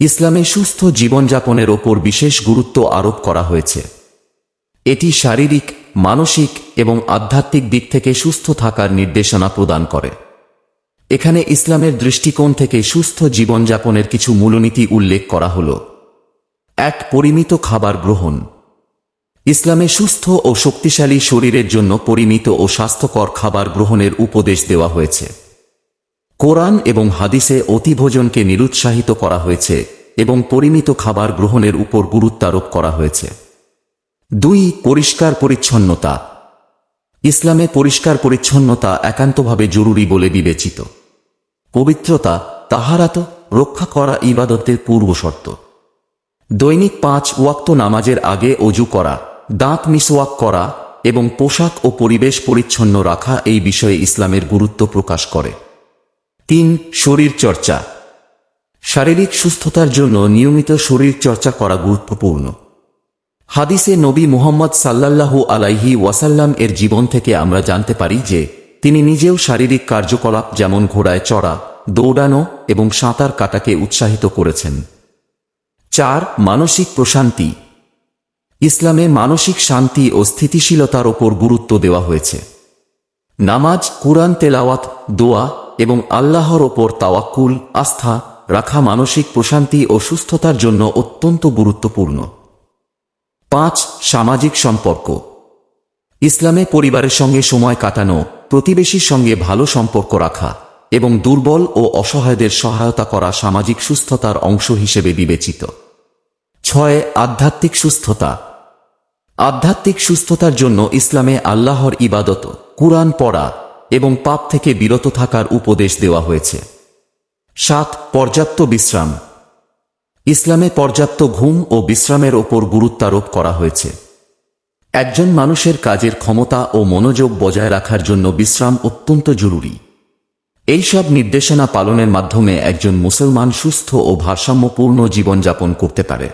ইসলামে সুস্থ জীবনযাপনের ওপর বিশেষ গুরুত্ব আরোপ করা হয়েছে। এটি শারীরিক, মানসিক এবং আধ্যাত্মিক দিক থেকে সুস্থ থাকার নির্দেশনা প্রদান করে। এখানে ইসলামের দৃষ্টিকোণ থেকে সুস্থ জীবনযাপনের কিছু মূলনীতি উল্লেখ করা হল। এক, পরিমিত খাবার গ্রহণ। ইসলামে সুস্থ ও শক্তিশালী শরীরের জন্য পরিমিত ও স্বাস্থ্যকর খাবার গ্রহণের উপদেশ দেওয়া হয়েছে। কোরআন এবং হাদিসে অতিভোজনকে নিরুৎসাহিত করা হয়েছে এবং পরিমিত খাবার গ্রহণের উপর গুরুত্বারোপ করা হয়েছে। দুই, পরিষ্কার পরিচ্ছন্নতা। ইসলামে পরিষ্কার পরিচ্ছন্নতা একান্তভাবে জরুরি বলে বিবেচিত। পবিত্রতা, তাহারাত, রক্ষা করা ইবাদতের পূর্বশর্ত দৈনিক পাঁচ ওয়াক্ত নামাজের আগে অজু করা, দাঁত মিসওয়াক করা এবং পোশাক ও পরিবেশ পরিচ্ছন্ন রাখা এই বিষয়ে ইসলামের গুরুত্ব প্রকাশ করে। তিন শরীর চর্চা। শারীরিক সুস্থতার জন্য নিয়মিত শরীর চর্চা করা গুরুত্বপূর্ণ। হাদিসে নবী মুহাম্মদ সাল্লাল্লাহু আলাইহি ওয়াসাল্লাম এর জীবন থেকে আমরা জানতে পারি যে, তিনি নিজেও শারীরিক কার্যকলাপ যেমন ঘোড়ায় চড়া, দৌড়ানো এবং সাঁতার কাটাকে উৎসাহিত করেছেন। চার, মানসিক প্রশান্তি। ইসলামে মানসিক শান্তি ও স্থিতিশীলতার ওপর গুরুত্ব দেওয়া হয়েছে। নামাজ, কুরআন তেলাওয়াত, দোয়া এবং আল্লাহর ওপর তাওয়াক্কুল, আস্থা রাখা মানসিক প্রশান্তি ও সুস্থতার জন্য অত্যন্ত গুরুত্বপূর্ণ। পাঁচ, সামাজিক সম্পর্ক। ইসলামে পরিবারের সঙ্গে সময় কাটানো, প্রতিবেশীর সঙ্গে ভালো সম্পর্ক রাখা এবং দুর্বল ও অসহায়দের সহায়তা করা সামাজিক সুস্থতার অংশ হিসেবে বিবেচিত। ছয়, আধ্যাত্মিক সুস্থতা। আধ্যাত্মিক সুস্থতার জন্য ইসলামে আল্লাহর ইবাদত, কুরআন পড়া এবং পাপ থেকে বিরত থাকার উপদেশ দেওয়া হয়েছে। সাত, পর্যাপ্ত বিশ্রাম। ইসলামে পর্যাপ্ত ঘুম ও বিশ্রামের ওপর গুরুত্বারোপ করা হয়েছে। একজন মানুষের কাজের ক্ষমতা ও মনোযোগ বজায় রাখার জন্য বিশ্রাম অত্যন্ত জরুরি। এইসব নির্দেশনা পালনের মাধ্যমে একজন মুসলমান সুস্থ ও ভারসাম্যপূর্ণ জীবনযাপন করতে পারে।